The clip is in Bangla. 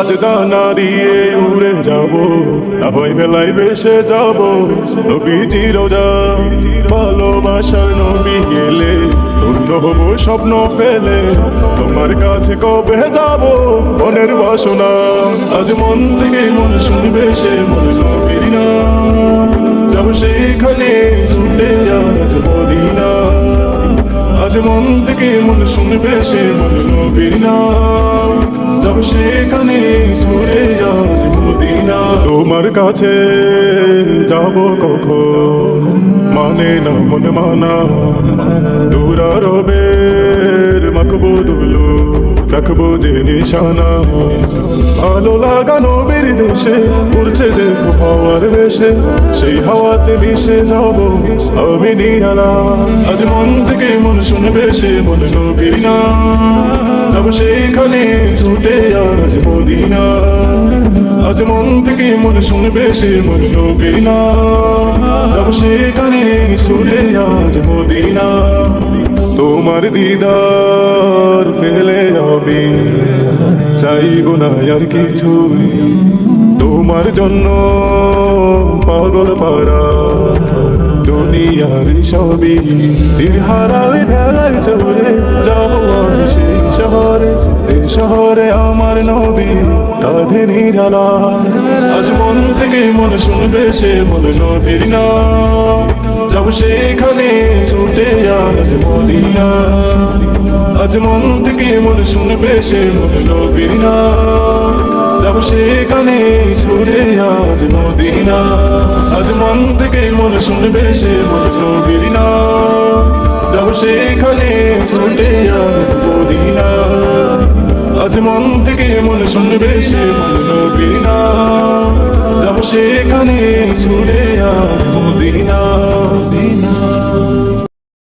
আজ দানা দিয়ে উড়ে যাব। না হয় মেলায় বেসে যাব। নবীজি রোজা। ভালোবাসার নবী এলে ধন্য হব স্বপ্ন ফেলে। তোমার কাছে কবে যাব? মনের বাসনা। আজ মন থেকে মন শুনবে সে মন নবীর না যাব সেখানে ছুটে আজ মদিনা। আজ মন থেকে মন শুনবে সে মন নবীর সেখানে ছুটে আজ তোমার কাছে যাব কখন? মানে না, মন মানা। দূরা রবের মাখবো দুলো রাখব যে নিশানা। ভালো লাগানো বের দেশে, উড়ছে দেখো হাওয়ার বেশে। সেই হাওয়াতে মিশে যাব আমি নিরালা। আজ মন থেকে মন শুনবে সে মন নবীর না যাব সেখানে ছুটে আজ মদিনা। আজ মন থেকে মন শুনবে সে মন নবীর না। যাব সেখানে ছুটে আজ মদিনা। তোমার দিদার ফেলে আমি চাইব না আর কিছু তোমার জন্য পাগল পারা দুনিয়ার সবই। তীর হারাই ভেলায় চলে যাব সেই শহরে যে শহরে আমার নবী কাঁধে নিরালা। আজ মন থেকে মন শুনবে সে মন নবীর যাব সেখানে ছুটে আজ মদিনা। আজ মন থেকে মন শুনবে সে মন নবীর যাব সেখানে ছুটে আজ মদিনা। আজ মন থেকে মন শুনবে সে মন নবীর যাব সেখানে ছুটে আজ মন মনোবিনা মন যাব সেখানে ছুড়ে মদিনা